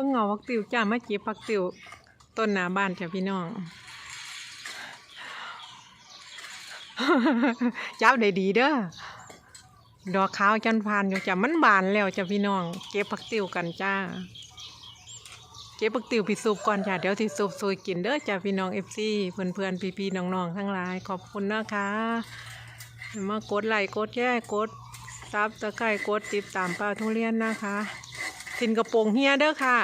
พิ่งเงาพักติวจ้ามาเก็บพักติวต้นหนาบ้านจ้ะพี่น้องจับได้ดีเด้อดอกขาวจันพานอยู่จ้ะมันบานแล้วจ้ะพี่น้อง เก็บพักติวกันจ้า เก็บพักติวพี่ซุปก่อนจ้ะเดี๋ยวที่ซุปซวยกินเด้อจ้ะพี่น้องเอฟซีเพื่อนเพื่อนพี่พี่ๆน้องๆทั้งหลายขอบคุณนะคะมากดไลค์กดแชร์กดซับตะไคร่กดติดตามป้าทุเรียนนะคะ สินกระโปรงเฮียเด้อค่ะ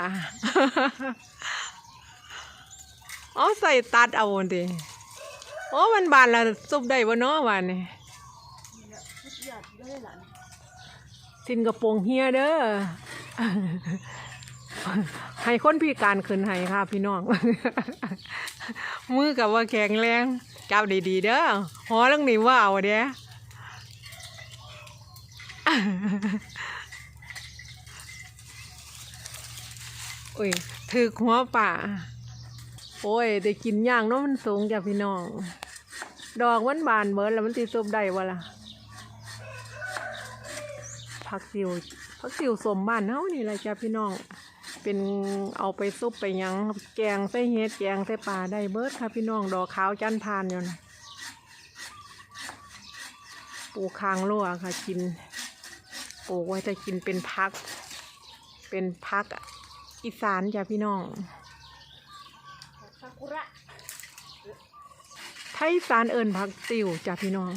อ๋อใส่ตัดเอาดิโอ้มันบานแล้วซุปได้บ่เนาะวานนี่สินกระโปรงเฮียเด้อให้คนพิการขึ้นให้ค่ะพี่น้อง มือกับว่าแข็งแรงจับดีๆเด้อหอลังนี่ว่าเอาเด้อ โอ้ยถือหัวป่า โอ้ย ได้กินย่างเนาะมันสูงจ้ะพี่น้อง ดอกมันบานเบิดแล้วมันติซุบได้วะล่ะผักติวผักติวสมบ้านเฮานี่แหละจ้ะพี่น้อง เป็นเอาไปซุปไปยังแกงใส่เฮ็ดแกงใส่ปลาได้เบิดค่ะพี่น้อง ดอกขาวจันทานอยู่นะปลูกคางรั่วค่ะกินปลูกไว้จะกินเป็นพัก เป็นพัก อีสานจ้ะพี่น้อง ซากุระไทยอีสานเอิญผักติวจ้ะพี่น้อง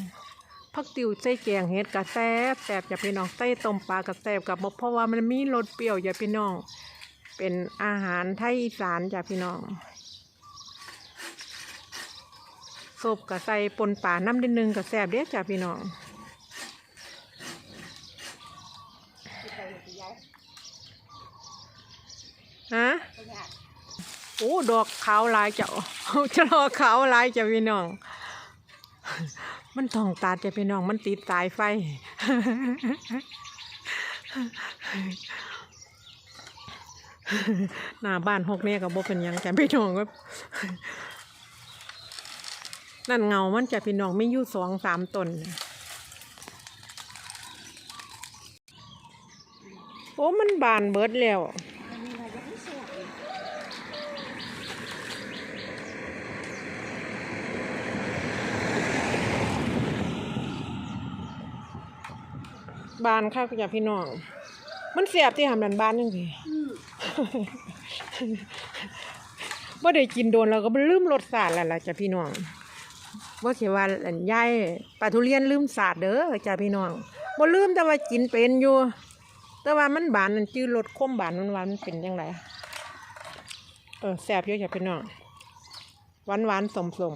ผักติวใส่แกงเฮ็ดกะแซ่บแซ่บจ้ะพี่น้องใส่ต้มปลากะแซ่บกับเพราะว่ามันมีรสเปรี้ยวจ้ะพี่น้อง เป็นอาหารไทยอีสานจ้ะพี่น้องซุปกะใส่ปนป่าน้ำนิดนึงกะแซ่บเด้อจ้ะพี่น้อง ที่ไปที่ย้าย ฮะ ไปหยาด โอ้ดอกขาวลายเจ้ะจะดอกขาวลายเจ้ะพี่น้อง มันต้องตัดจ้ะพี่น้องมันติดสายไฟ หน้าบ้านหกเนี่ยกับบ่เป็นยังจ้ะพี่น้องก็นั่นเงามันจ้ะพี่น้องไม่ยู่สองสามตนโอ้มันบานเบิดแล้ว มันมีอะไรยังไม่สวย บานค่ะจ้ะพี่น้อง มันเสียบที่หำนันบานยังไงว่าได้กินโดนแล้วก็บ่ลืมรสชาติแล้วล่ะจ้ะพี่น้องว่าเสียว่าอันยายปลาทุเรียนลืมศาสตร์เด้อจ้ะพี่น้องบ่ลืมแต่ว่ากินเป็นอยู่ แต่ว่ามันบานมันจืดรสคมบานมันหวานมันเป็นยังไงเออแซ่บเยอะจ้ะพี่น้องหวานหวานสมสม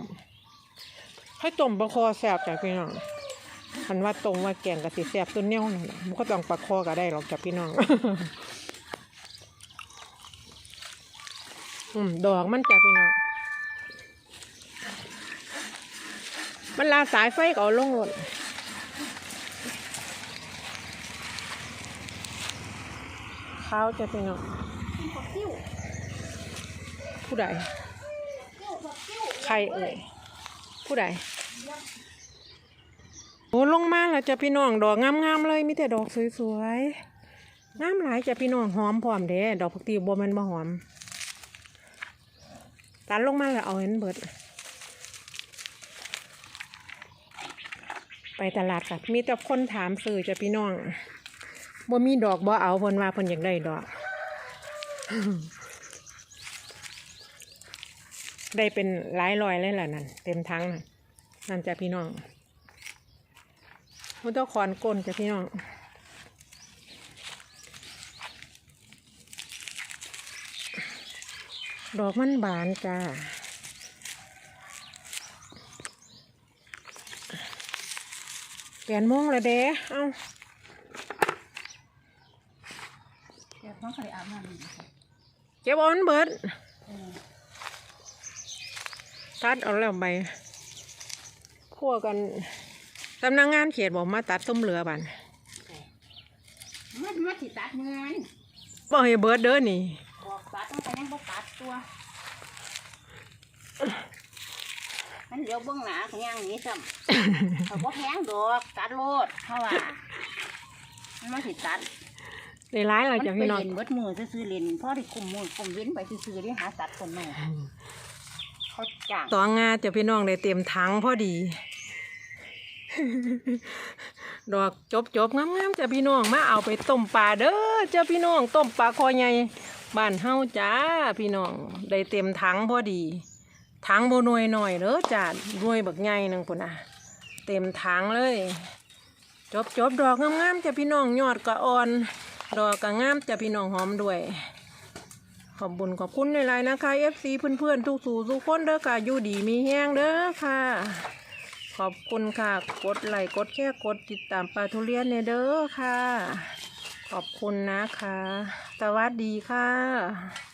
ๆให้ต้มปลาคอแซ่บจ้ะพี่น้อง คันว่าตรงว่าแกงกะสิแซ่บตัวเนี้ยนั่นน่ะมันก็ต้องปลาคอก็ได้หรอกจ้ะพี่น้อง อืมดอกมันจ้ะพี่น้อง มันลาสายไฟก็เอาลงรถข้าวจ้ะพี่น้องผักติ้วผู้ใดติ้วผักติ้วใครเอ่ยผู้ใด โอ้ลงมาแล้วจ้ะพี่น้องดอกงามๆเลยมีแต่ดอกสวยๆงามหลายจ้ะพี่น้องหอมพร้อมเด้ดอกผักตีบัวมันบ่หอมตัดลงมาแล้วเอาเห็นเบิด ไปตลาดค่ะ มีแต่คนถามซื้อจ้ะพี่น้องบ่มีดอกบ่เอาพนว่าพนอยากได้ดอกได้เป็นหลายรอยเลยแหละนั่นเต็มทั้งนั่นนั่นจ้ะพี่น้อง มันต้องคอนก้นจ้ะพี่น้องดอกมันบานจ้าแปดโมงแล้วเด้เอ้าเดี๋ยวน้องเคยอาบน้ำอยู่ค่ะเก็บเอามันเบิดเออตัดเอาแล้วไปคั่วกัน สำนักงานเขตบอกมาตัดส้มเหลือบันมันมาสิตัดเงินบอกให้เบิดเด้อนี่บอกตัดมันก็ยังบ่ตัดตัว มันเดี๋ยวเบื้องหน้าเขาย่างหนี้ซ้ำเขาบ่แพงดอกตัดโลดเพราะว่ามันมาสิตัดได้ร้ายเรามันจ้ะไปพี่น้องเล่นเบิดมือซื้อๆเล่นพ่อได้คุมมือคุมเว้นไปซื้อๆได้หาสัตว์คนนึงเขาจ้างตองงาจ้ะพี่น้องได้เต็มถังพอดี ดอกจบจบงามๆจ้ะพี่น้องมาเอาไปต้มปลาเด้อจ้ะพี่น้องต้มปลาคอใหญ่บ้านเฮาจ้าพี่น้องได้เต็มถังพอดีถังโบนวยหน่อยเด้อจ้าหน่วยบักใหญ่หนึงพุ่นน่ะเต็มถังเลย จบจบดอกงามๆจ้ะพี่น้องยอดก็อ่อน ดอกก็งามจ้ะพี่น้องหอมด้วยขอบบุญขอบคุณในไลน์นะคะ FC เพื่อนๆ ทุกสู่ทุกคนเด้อค่ะอยู่ดีมีแห้งเด้อค่ะ อบคุณค่ะ กดไลค์กดแค่กดติดตามปลาทุเรียนเนยเด้อค่ะ ขอบคุณนะคะ สวัสดีค่ะ